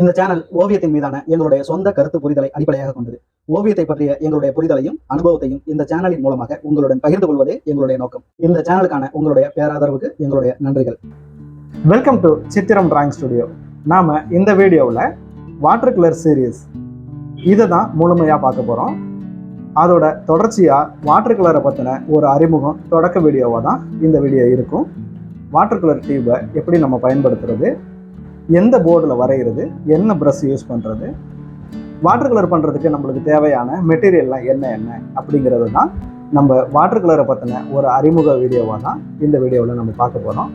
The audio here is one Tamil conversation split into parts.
இந்த சேனல் ஓவியத்தின் மீதான எங்களுடைய சொந்த கருத்து புரிதலை அடிப்படையாக கொண்டது. ஓவியத்தை பற்றிய எங்களுடைய புரிதலையும் அனுபவத்தையும் இந்த சேனலின் மூலமாக உங்களுடன் பகிர்ந்து கொள்வதே எங்களுடைய நோக்கம். இந்த சேனலுக்கான உங்களுடைய பேராதரவுக்கு எங்களுடைய நன்றிகள். Welcome to Chithiram drawing studio நாம இந்த வீடியோவில் வாட்டர் கலர் சீரீஸ் இதை தான் முழுமையாக பார்க்க போகிறோம் அதோட தொடர்ச்சியாக வாட்டர் கலரை பற்றின ஒரு அறிமுகம் தொடக்க வீடியோவாக தான் இந்த வீடியோ இருக்கும். வாட்டர் கலர் டியூபை எப்படி நம்ம பயன்படுத்துறது? எந்த போர்டில் வரைகிறது என்ன ப்ரஷ் யூஸ் பண்ணுறது வாட்டர் கலர் பண்ணுறதுக்கு நம்மளுக்கு தேவையான மெட்டீரியல்லாம் என்ன என்ன அப்படிங்கிறது தான் நம்ம வாட்டர் கலரை பற்றின ஒரு அறிமுக வீடியோவாக தான் இந்த வீடியோவில் நம்ம பார்க்க போகிறோம்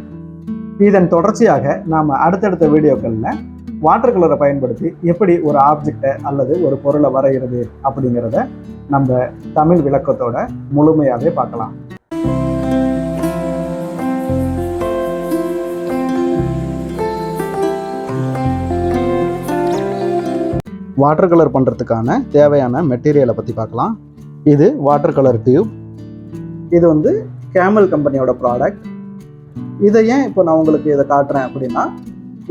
இதன் தொடர்ச்சியாக நாம் அடுத்தடுத்த வீடியோக்களில் வாட்டர் கலரை பயன்படுத்தி எப்படி ஒரு ஆப்ஜெக்டை அல்லது ஒரு பொருளை வரைகிறது அப்படிங்கிறத நம்ம தமிழ் விளக்கத்தோட முழுமையாகவே பார்க்கலாம். வாட்டர் கலர் பண்ணுறதுக்கான தேவையான மெட்டீரியலை பற்றி பார்க்கலாம். இது வாட்டர் கலர் டியூப் இது வந்து கேமல் கம்பெனியோட ப்ராடக்ட் இதை ஏன் இப்போ நான் உங்களுக்கு இதை காட்டுறேன் அப்படின்னா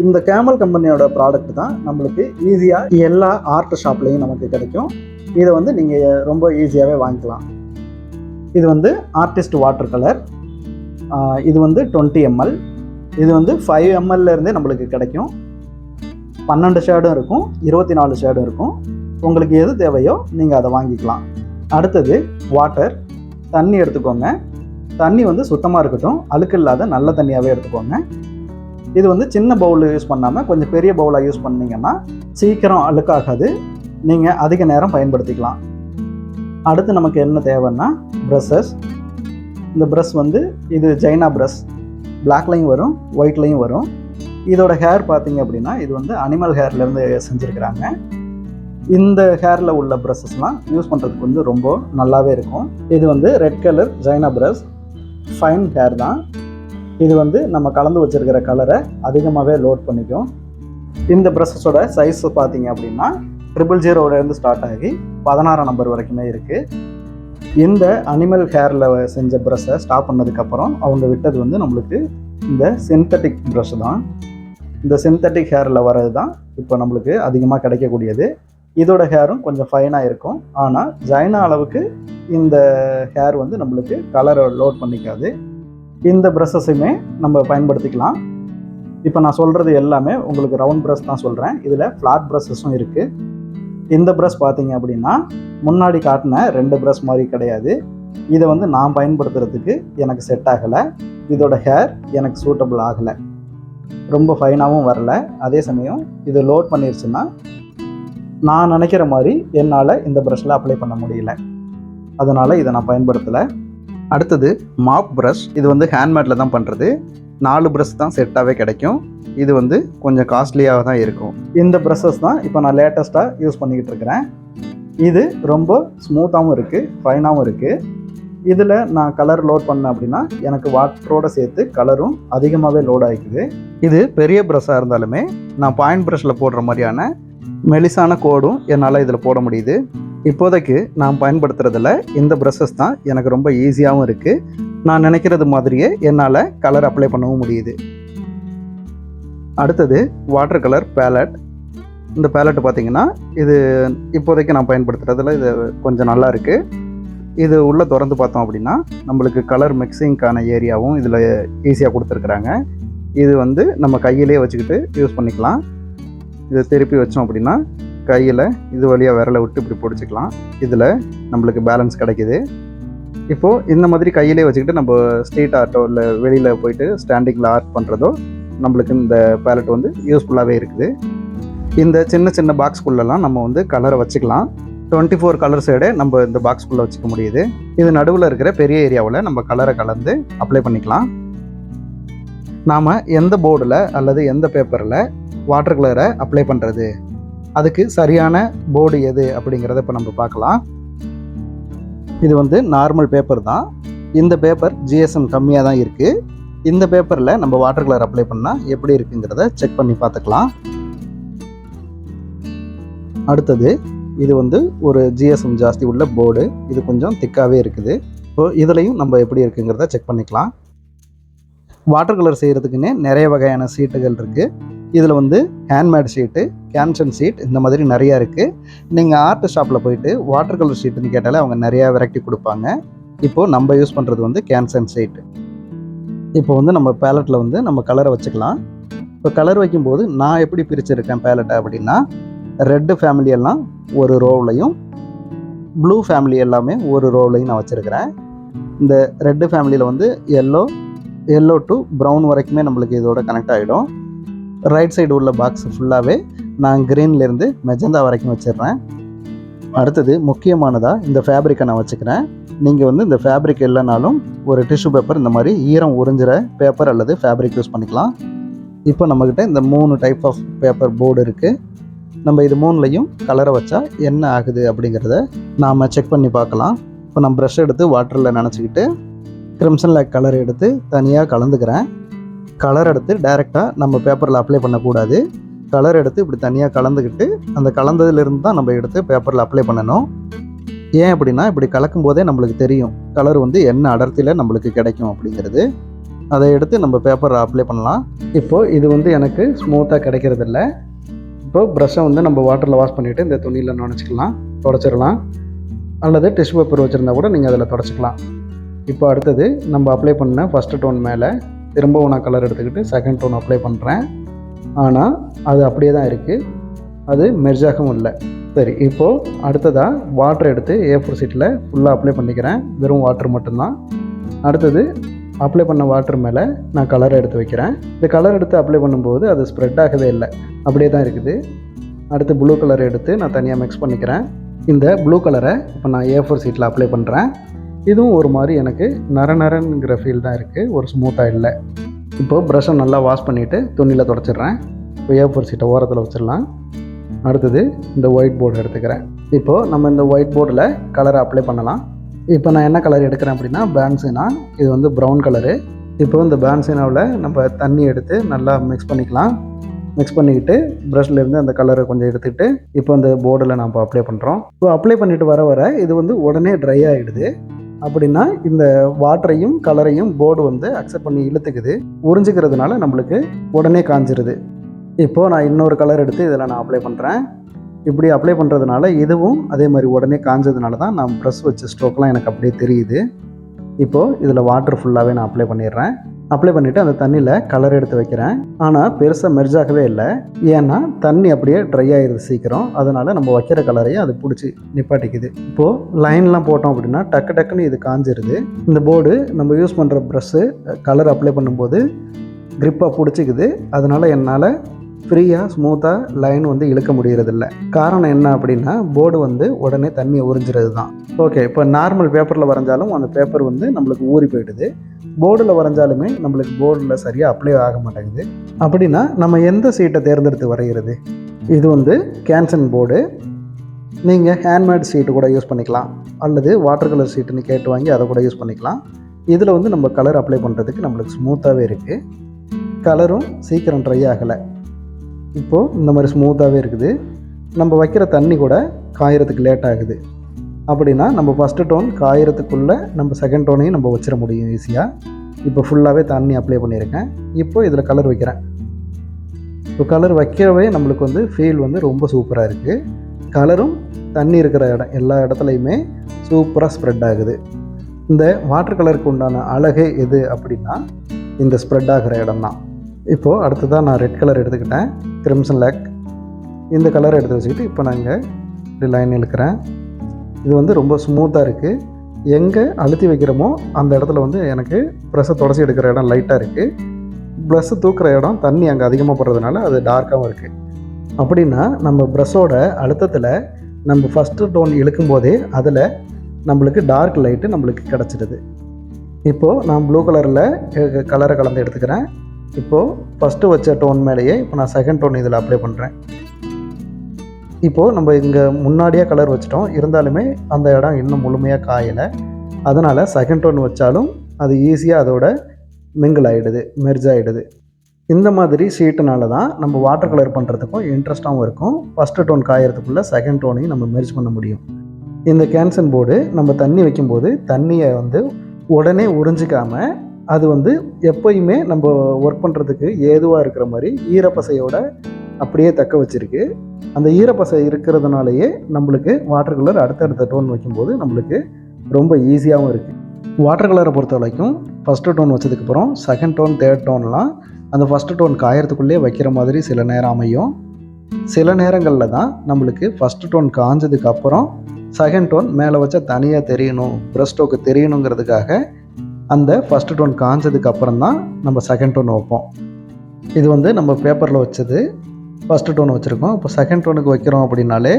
இந்த கேமல் கம்பெனியோட ப்ராடக்ட் தான் நம்மளுக்கு ஈஸியாக எல்லா ஆர்ட் ஷாப்லேயும் நமக்கு கிடைக்கும். இதை வந்து நீங்கள் ரொம்ப ஈஸியாகவே வாங்கிக்கலாம். இது வந்து ஆர்டிஸ்ட் வாட்டர் கலர் இது வந்து டுவெண்ட்டி எம்எல் இது வந்து ஃபைவ் எம்எல்லேருந்தே நம்மளுக்கு கிடைக்கும். பன்னெண்டு ஷேடும் இருக்கும் இருபத்தி நாலு ஷேடும் இருக்கும். உங்களுக்கு எது தேவையோ நீங்கள் அதை வாங்கிக்கலாம். அடுத்தது வாட்டர். தண்ணி எடுத்துக்கோங்க. தண்ணி வந்து சுத்தமாக இருக்கட்டும். அழுக்கு இல்லாத நல்ல தண்ணியாகவே எடுத்துக்கோங்க. இது வந்து சின்ன பவுல் யூஸ் பண்ணாமல் கொஞ்சம் பெரிய பவுலாக யூஸ் பண்ணீங்கன்னா சீக்கிரம் அழுக்காகாது. நீங்கள் அதிக நேரம் பயன்படுத்திக்கலாம். அடுத்து நமக்கு என்ன தேவைன்னா ப்ரெஷ்ஷஸ் இந்த ப்ரஷ் வந்து இது ஜைனா ப்ரஷ் பிளாக்லையும் வரும் ஒயிட்லையும் வரும். இதோட ஹேர் பார்த்தீங்க அப்படின்னா இது வந்து அனிமல் ஹேர்லேருந்து செஞ்சுருக்கிறாங்க. இந்த ஹேரில் உள்ள ப்ரஷஸ்லாம் யூஸ் பண்ணுறதுக்கு வந்து ரொம்ப நல்லாவே இருக்கும். இது வந்து red colour China brush fine hair தான். இது வந்து நம்ம கலந்து வச்சிருக்கிற கலரை அதிகமாகவே லோட் பண்ணிக்கும். இந்த ப்ரஷஸோட சைஸ் பார்த்தீங்க அப்படின்னா ட்ரிபிள் ஜீரோலேருந்து ஸ்டார்ட் ஆகி பதினாறாம் நம்பர் வரைக்குமே இருக்குது இந்த அனிமல் ஹேரில் செஞ்ச ப்ரஷ்ஷை ஸ்டாப் பண்ணதுக்கப்புறம் அவங்க விட்டது வந்து நம்மளுக்கு இந்த சிந்தட்டிக் ப்ரஷ் தான். இந்த சிந்தட்டிக் ஹேரில் வர்றது தான் இப்போ நம்மளுக்கு அதிகமாக கிடைக்கக்கூடியது. இதோட ஹேரும் கொஞ்சம் ஃபைனாக இருக்கும். ஆனால் ஜைனா அளவுக்கு இந்த ஹேர் வந்து நம்மளுக்கு கலரை லோட் பண்ணிக்காது. இந்த ப்ரஷஸுமே நம்ம பயன்படுத்திக்கலாம். இப்போ நான் சொல்கிறது எல்லாமே உங்களுக்கு ரவுண்ட் ப்ரஷ் தான் சொல்கிறேன் இதில் ஃப்ளாட் ப்ரஷஸும் இருக்குது இந்த ப்ரஷ் பார்த்தீங்க அப்படின்னா முன்னாடி காட்டின ரெண்டு ப்ரஷ் மாதிரி கிடையாது. இதை வந்து நான் பயன்படுத்துறதுக்கு எனக்கு செட் ஆகலை. இதோட ஹேர் எனக்கு சூட்டபிள் ஆகலை. ரொம்ப ஃபைனாகவும் வரல. அதே சமயம் இது லோட் பண்ணிருச்சுன்னா நான் நினைக்கிற மாதிரி என்னால் இந்த ப்ரஷில் அப்ளை பண்ண முடியல. அதனால் இதை நான் பயன்படுத்தலை. அடுத்தது மாப் ப்ரஷ் இது வந்து ஹேண்ட்மேடில் தான் பண்ணுறது நாலு ப்ரஷ் தான் செட்டாகவே கிடைக்கும். இது வந்து கொஞ்சம் காஸ்ட்லியாக தான் இருக்கும். இந்த ப்ரஷஸ் தான் இப்போ நான் லேட்டஸ்ட்டாக யூஸ் பண்ணிக்கிட்டு இருக்கிறேன். இது ரொம்ப ஸ்மூத்தாகவும் இருக்குது ஃபைனாகவும் இருக்குது இதில் நான் கலர் லோட் பண்ணேன் அப்படின்னா எனக்கு வாட்டரோட சேர்த்து கலரும் அதிகமாகவே லோட் ஆகிக்குது இது பெரிய ப்ரஷ்ஷாக இருந்தாலுமே நான் பாயிண்ட் ப்ரஷ்ஷில் போடுற மாதிரியான மெலிசான கோடும் என்னால் இதில் போட முடியுது. இப்போதைக்கு நான் பயன்படுத்துகிறதுல இந்த ப்ரஷஸ் தான் எனக்கு ரொம்ப ஈஸியாகவும் இருக்குது நான் நினைக்கிறது மாதிரியே என்னால் கலர் அப்ளை பண்ணவும் முடியுது. அடுத்தது வாட்டர் கலர் பேலட் இந்த பேலட் பார்த்திங்கன்னா இது இப்போதைக்கு நான் பயன்படுத்துகிறதுல இது கொஞ்சம் நல்லா இருக்குது இது உள்ளே திறந்து பார்த்தோம் அப்படின்னா நம்மளுக்கு கலர் மிக்சிங்க்கான ஏரியாவும் இதில் ஈஸியாக கொடுத்துருக்குறாங்க. இது வந்து நம்ம கையிலே வச்சுக்கிட்டு யூஸ் பண்ணிக்கலாம். இதை திருப்பி வச்சோம் அப்படின்னா கையில் இது வழியாக விரலை விட்டு இப்படி பிடிச்சிக்கலாம். இதில் நம்மளுக்கு பேலன்ஸ் கிடைக்கிது. இப்போது இந்த மாதிரி கையிலே வச்சுக்கிட்டு நம்ம ஸ்ட்ரீட் ஆர்ட்டோ இல்லை வெளியில் போயிட்டு ஸ்டாண்டிங்கில் ஆர்ட் பண்ணுறதோ நம்மளுக்கு இந்த பேலட் வந்து யூஸ்ஃபுல்லாகவே இருக்குது. இந்த சின்ன சின்ன பாக்ஸ்குள்ளெல்லாம் நம்ம வந்து கலரை வச்சுக்கலாம். டுவெண்ட்டி ஃபோர் கலர் சைடு நம்ம இந்த பாக்ஸ்குள்ளே வச்சுக்க முடியுது. இது நடுவில் இருக்கிற பெரிய ஏரியாவில் நம்ம கலரை கலந்து அப்ளை பண்ணிக்கலாம். நாம் எந்த போர்டில் அல்லது எந்த பேப்பரில் வாட்டர் கலரை அப்ளை பண்ணுறது அதுக்கு சரியான போர்டு எது அப்படிங்கிறத இப்போ நம்ம பார்க்கலாம். இது வந்து நார்மல் பேப்பர் தான். இந்த பேப்பர் ஜிஎஸ்எம் கம்மியாக தான் இருக்குது இந்த பேப்பரில் நம்ம வாட்டர் கலர் அப்ளை பண்ணால் எப்படி இருக்குங்கிறத செக் பண்ணி பார்த்துக்கலாம். அடுத்தது இது வந்து ஒரு ஜிஎஸ்எம் ஜாஸ்தி உள்ள போர்டு இது கொஞ்சம் திக்காகவே இருக்குது. ஸோ இதுலேயும் நம்ம எப்படி இருக்குங்கிறத செக் பண்ணிக்கலாம். வாட்டர் கலர் செய்கிறதுக்குன்னே நிறைய வகையான சீட்டுகள் இருக்குது இதில் வந்து ஹேண்ட்மேட் ஷீட்டு கேன்சன் ஷீட் இந்த மாதிரி நிறையா இருக்குது நீங்கள் ஆர்ட் ஷாப்பில் போயிட்டு வாட்டர் கலர் ஷீட்டுன்னு கேட்டாலே அவங்க நிறையா வெரைட்டி கொடுப்பாங்க. இப்போது நம்ம யூஸ் பண்ணுறது வந்து கேன்சன் ஷீட் இப்போ வந்து நம்ம பேலட்டில் வந்து நம்ம கலரை வச்சுக்கலாம். இப்போ கலர் வைக்கும்போது நான் எப்படி பிரிச்சிருக்கேன் பேலட்டை அப்படின்னா ரெட்டு ஃபேமிலி எல்லாம் ஒரு ரோவ்லையும் ப்ளூ ஃபேமிலி எல்லாமே ஒரு ரோவ்லையும் நான் வச்சுருக்கிறேன். இந்த ரெட்டு ஃபேமிலியில் வந்து எல்லோ எல்லோ டு ப்ரௌன் வரைக்குமே நம்மளுக்கு இதோட கனெக்ட் ஆகிடும் ரைட் சைடு உள்ள பாக்ஸ் ஃபுல்லாகவே நான் க்ரீன்லேருந்து மெஜந்தா வரைக்கும் வச்சிடுறேன். அடுத்தது முக்கியமானதாக இந்த ஃபேப்ரிக்கை நான் வச்சுக்கிறேன். நீங்கள் வந்து இந்த ஃபேப்ரிக் இல்லைனாலும் ஒரு டிஷ்யூ பேப்பர் இந்த மாதிரி ஈரம் உறிஞ்சிற பேப்பர் அல்லது ஃபேப்ரிக் யூஸ் பண்ணிக்கலாம். இப்போ நம்மக்கிட்ட இந்த மூணு டைப் ஆஃப் பேப்பர் போர்டு இருக்குது நம்ம இது மூணுலையும் கலரை வச்சா என்ன ஆகுது அப்படிங்கிறத நாம் செக் பண்ணி பார்க்கலாம். இப்போ நான் ப்ரெஷ் எடுத்து வாட்டரில் நினச்சிக்கிட்டு கிரிம்சன் லேக் கலர் எடுத்து தனியாக கலந்துக்கிறேன். கலர் எடுத்து டைரெக்டாக நம்ம பேப்பரில் அப்ளை பண்ணக்கூடாது. கலர் எடுத்து இப்படி தனியாக கலந்துக்கிட்டு அந்த கலந்ததுலேருந்து தான் நம்ம எடுத்து பேப்பரில் அப்ளை பண்ணணும். ஏன் அப்படின்னா இப்படி கலக்கும் போதே நம்மளுக்கு தெரியும் கலர் வந்து என்ன அடர்த்தியில் நம்மளுக்கு கிடைக்கும் அப்படிங்கிறது. அதை எடுத்து நம்ம பேப்பரில் அப்ளை பண்ணலாம். இப்போது இது வந்து எனக்கு ஸ்மூத்தாக கிடைக்கிறதில்ல. இப்போ ப்ரஷ்ஷை வந்து நம்ம வாட்டரில் வாஷ் பண்ணிவிட்டு இந்த துணியில் நினச்சிக்கலாம் தொடச்சிடலாம். அல்லது டிஷ்யூ பேப்பர் வச்சுருந்தா கூட நீங்கள் அதில் தொடச்சிக்கலாம். இப்போ அடுத்தது நம்ம அப்ளை பண்ண ஃபஸ்ட்டு டோன் மேலே திரும்பவும் நான் கலர் எடுத்துக்கிட்டு செகண்ட் டோன் அப்ளை பண்ணுறேன் ஆனால் அது அப்படியே தான் இருக்குது அது மெர்ஜாகவும் இல்லை. சரி இப்போது அடுத்ததாக வாட்டர் எடுத்து ஏ ஃபோர் சீட்டில் ஃபுல்லாக அப்ளை பண்ணிக்கிறேன். வெறும் வாட்டர் மட்டும்தான். அடுத்தது அப்ளை பண்ண வாட்டர் மேலே நான் கலர் எடுத்து வைக்கிறேன். இந்த கலர் எடுத்து அப்ளை பண்ணும்போது அது ஸ்ப்ரெட் ஆகவே இல்லை. அப்படியே தான் இருக்குது. அடுத்து ப்ளூ கலர் எடுத்து நான் தனியாக மிக்ஸ் பண்ணிக்கிறேன். இந்த ப்ளூ கலரை இப்போ நான் ஏ ஃபோர் சீட்டில் அப்ளை பண்ணுறேன் இதுவும் ஒரு மாதிரி எனக்கு நர நரங்கிற ஃபீல் தான் இருக்குது ஒரு ஸ்மூத்தாக இல்லை. இப்போது ப்ரஷ்ஷை நல்லா வாஷ் பண்ணிவிட்டு துணியில் தொடச்சிட்றேன். இப்போ ஏ ஃபோர் சீட்டை ஓரத்தில் வச்சிடலாம். அடுத்தது இந்த ஒயிட் போர்டு எடுத்துக்கிறேன். இப்போது நம்ம இந்த ஒயிட் போர்டில் கலரை அப்ளை பண்ணலாம். இப்போ நான் என்ன கலர் எடுக்கிறேன் அப்படின்னா பேன்சினா இது வந்து ப்ரௌன் கலரு இப்போ இந்த பேன்சினாவில் நம்ம தண்ணி எடுத்து நல்லா மிக்ஸ் பண்ணிக்கலாம். மிக்ஸ் பண்ணிக்கிட்டு ப்ரஷ்லேருந்து அந்த கலரை கொஞ்சம் எடுத்துக்கிட்டு இப்போ அந்த போர்டில் நம்ம அப்ளை பண்ணுறோம் இப்போ அப்ளை பண்ணிட்டு வர வர இது வந்து உடனே ட்ரை ஆகிடுது அப்படின்னா இந்த வாட்டரையும் கலரையும் போர்டு வந்து அக்செப்ட் பண்ணி இழுத்துக்குது. உறிஞ்சிக்கிறதுனால நம்மளுக்கு உடனே காஞ்சிருது. இப்போது நான் இன்னொரு கலர் எடுத்து இதில் நான் அப்ளை பண்ணுறேன் இப்படி அப்ளை பண்ணுறதுனால இதுவும் அதே மாதிரி உடனே காஞ்சதுனால தான் நான் ப்ரெஸ் வச்ச ஸ்ட்ரோக்லாம் எனக்கு அப்படியே தெரியுது. இப்போது இதில் வாட்டர் ஃபுல்லாகவே நான் அப்ளை பண்ணிடுறேன். அப்ளை பண்ணிவிட்டு அந்த தண்ணியில் கலர் எடுத்து வைக்கிறேன். ஆனால் பெருசாக மெர்ஜாகவே இல்லை. ஏன்னா தண்ணி அப்படியே ட்ரை ஆகிடுது சீக்கிரம். அதனால் நம்ம வைக்கிற கலரையே அது பிடிச்சி நிப்பாட்டிக்குது. இப்போது லைன்லாம் போட்டோம் அப்படின்னா டக்கு டக்குன்னு இது காஞ்சிருது. இந்த போர்டு நம்ம யூஸ் பண்ணுற ப்ரஷ்ஷு கலர் அப்ளை பண்ணும்போது க்ரிப்பாக பிடிச்சிக்குது. அதனால் என்னால் ஃப்ரீயாக ஸ்மூத்தாக லைன் வந்து இழுக்க முடியறதில்ல. காரணம் என்ன அப்படின்னா போர்டு வந்து உடனே தண்ணியை உறிஞ்சிறது தான் ஓகே இப்போ நார்மல் பேப்பரில் வரைஞ்சாலும் அந்த பேப்பர் வந்து நம்மளுக்கு ஊறி போயிடுது. போர்டில் வரைஞ்சாலுமே நம்மளுக்கு போர்டில் சரியாக அப்ளை ஆக மாட்டேங்குது. அப்படின்னா நம்ம எந்த சீட்டை தேர்ந்தெடுத்து வரைகிறது இது வந்து கேன்சன் போர்டு. நீங்கள் ஹேண்ட்மேட் சீட்டு கூட யூஸ் பண்ணிக்கலாம். அல்லது வாட்டர் கலர் சீட்டுன்னு கேட்டு வாங்கி அதை கூட யூஸ் பண்ணிக்கலாம். இதில் வந்து நம்ம கலர் அப்ளை பண்ணுறதுக்கு நம்மளுக்கு ஸ்மூத்தாகவே இருக்குது கலரும் சீக்கிரம் ட்ரை ஆகலை. இப்போது இந்த மாதிரி ஸ்மூத்தாகவே இருக்குது. நம்ம வைக்கிற தண்ணி கூட காயறதுக்கு லேட் ஆகுது. அப்படின்னா நம்ம ஃபஸ்ட்டு டோன் காயறதுக்குள்ளே நம்ம செகண்ட் டோனையும் நம்ம வச்சிட முடியும் ஈஸியாக இப்போ ஃபுல்லாகவே தண்ணி அப்ளை பண்ணியிருக்கேன். இப்போ இதில் கலர் வைக்கிறேன். இப்போ கலர் வைக்கவே நம்மளுக்கு வந்து ஃபீல் வந்து ரொம்ப சூப்பராக இருக்குது கலரும் தண்ணி இருக்கிற இடம் எல்லா இடத்துலையுமே சூப்பராக ஸ்ப்ரெட் ஆகுது. இந்த வாட்டர் கலருக்கு உண்டான அழகு எது அப்படின்னா இந்த ஸ்ப்ரெட் ஆகிற இடம் தான் இப்போது அடுத்ததாக நான் ரெட் கலர் எடுத்துக்கிட்டேன். கிரிம்சன் லேக் இந்த கலரை எடுத்து வச்சுக்கிட்டு இப்போ நான் இப்படி லைன் இழுக்கிறேன். இது வந்து ரொம்ப ஸ்மூத்தாக இருக்குது எங்கே அழுத்தி வைக்கிறோமோ அந்த இடத்துல வந்து எனக்கு ப்ரெஸ்ஸை தொடச்சி எடுக்கிற இடம் லைட்டாக இருக்குது ப்ரெஸ்ஸு தூக்குற இடம் தண்ணி அங்கே அதிகமாக போடுறதுனால அது டார்க்காகவும் இருக்குது அப்படின்னா நம்ம ப்ரெஷ்ஷோட அழுத்தத்தில் நம்ம ஃபஸ்ட்டு டோன் இழுக்கும் போதே அதில் நம்மளுக்கு டார்க் லைட்டு நம்மளுக்கு கிடச்சிடுது. இப்போது நான் ப்ளூ கலரில் கலரை கலந்து எடுத்துக்கிறேன். இப்போது ஃபஸ்ட்டு வச்ச டோன் மேலேயே இப்போ நான் செகண்ட் டோன் இதில் அப்ளை பண்ணுறேன் இப்போது நம்ம இங்கே முன்னாடியே கலர் வச்சிட்டோம். இருந்தாலுமே அந்த இடம் இன்னும் முழுமையாக காயலை. அதனால் செகண்ட் டோன் வச்சாலும் அது ஈஸியாக அதோட மிங்கிள் ஆகிடுது மெர்ஜ் ஆகிடுது இந்த மாதிரி ஷீட்டுனால தான் நம்ம வாட்டர் கலர் பண்ணுறதுக்கும் இன்ட்ரெஸ்ட்டாகவும் இருக்கும். ஃபஸ்ட்டு டோன் காயறதுக்குள்ளே செகண்ட் டோனையும் நம்ம மெர்ஜ் பண்ண முடியும். இந்த கேன்சன் போர்டு நம்ம தண்ணி வைக்கும்போது தண்ணியை வந்து உடனே உறிஞ்சிக்காமல் அது வந்து எப்பயுமே நம்ம ஒர்க் பண்ணுறதுக்கு ஏதுவாக இருக்கிற மாதிரி ஈரப்பசையோட அப்படியே தக்க வச்சுருக்கு. அந்த ஈரப்பசை இருக்கிறதுனாலயே நம்மளுக்கு வாட்டர் கலர் அடுத்தடுத்த டோன் வைக்கும்போது நம்மளுக்கு ரொம்ப ஈஸியாகவும் இருக்குது வாட்டர் கலரை பொறுத்த வரைக்கும் ஃபஸ்ட்டு டோன் வச்சதுக்கப்புறம் செகண்ட் டோன் தேர்ட் டோன்லாம் அந்த ஃபஸ்ட்டு டோன் காயறதுக்குள்ளே வைக்கிற மாதிரி சில நேரம் அமையும். சில நேரங்களில் தான் நம்மளுக்கு ஃபஸ்ட்டு டோன் காஞ்சதுக்கு அப்புறம் செகண்ட் டோன் மேலே வச்சா தனியாக தெரியணும் ப்ரஷ் தெரியணுங்கிறதுக்காக அந்த ஃபஸ்ட்டு டோன் காஞ்சதுக்கு அப்புறம் தான் நம்ம செகண்ட் டோன் வைப்போம். இது வந்து நம்ம பேப்பரில் வச்சது. ஃபஸ்ட்டு டோன் வச்சுருக்கோம். இப்போ செகண்ட் டோனுக்கு வைக்கிறோம் அப்படின்னாலே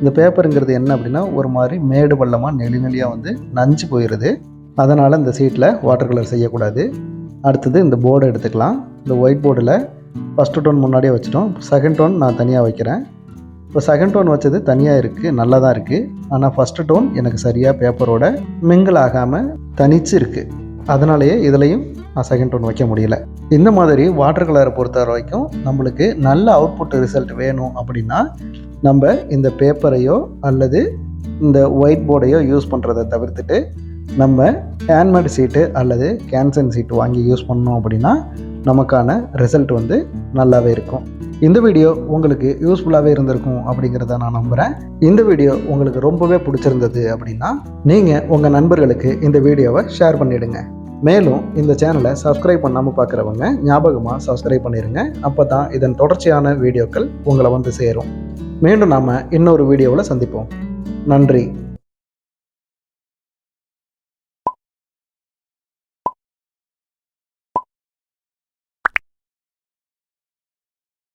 இந்த பேப்பருங்கிறது என்ன அப்படின்னா ஒரு மாதிரி மேடு பள்ளமாக நெளி நெளியாக வந்து நஞ்சு போயிடுது அதனால் இந்த சீட்டில் வாட்டர் கலர் செய்யக்கூடாது. அடுத்தது இந்த போர்டை எடுத்துக்கலாம். இந்த ஒயிட் போர்டில் ஃபஸ்ட்டு டோன் முன்னாடியே வச்சிட்டோம். செகண்ட் டோன் நான் தனியாக வைக்கிறேன். இப்போ செகண்ட் டோன் வச்சது தனியாக இருக்குது நல்லா தான் இருக்குது ஆனால் ஃபஸ்ட்டு டோன் எனக்கு சரியாக பேப்பரோட மிங்கிள் ஆகாமல் தனிச்சு இருக்குது அதனாலேயே இதுலேயும் நான் செகண்ட் டோன் வைக்க முடியல. இந்த மாதிரி வாட்டர் கலரை பொறுத்த வரைக்கும் நம்மளுக்கு நல்ல அவுட்புட் ரிசல்ட் வேணும் அப்படின்னா நம்ம இந்த பேப்பரையோ அல்லது இந்த ஒயிட் போர்டையோ யூஸ் பண்ணுறதை தவிர்த்துட்டு நம்ம ஹேண்ட்மேட் சீட்டு அல்லது கேன்சன் சீட்டு வாங்கி யூஸ் பண்ணோம் அப்படின்னா நமக்கான ரிசல்ட் வந்து நல்லாவே இருக்கும். இந்த வீடியோ உங்களுக்கு யூஸ்ஃபுல்லாகவே இருந்திருக்கும் அப்படிங்கிறத நான் நம்புகிறேன் இந்த வீடியோ உங்களுக்கு ரொம்பவே பிடிச்சிருந்தது அப்படின்னா நீங்கள் உங்கள் நண்பர்களுக்கு இந்த வீடியோவை ஷேர் பண்ணிவிடுங்க மேலும் இந்த சேனலை சப்ஸ்கிரைப் பண்ணாமல் பார்க்குறவங்க ஞாபகமாக சப்ஸ்கிரைப் பண்ணிடுங்க அப்போ தான் இதன் தொடர்ச்சியான வீடியோக்கள் உங்களை வந்து சேரும். மீண்டும் நாம் இன்னொரு வீடியோவில் சந்திப்போம். நன்றி.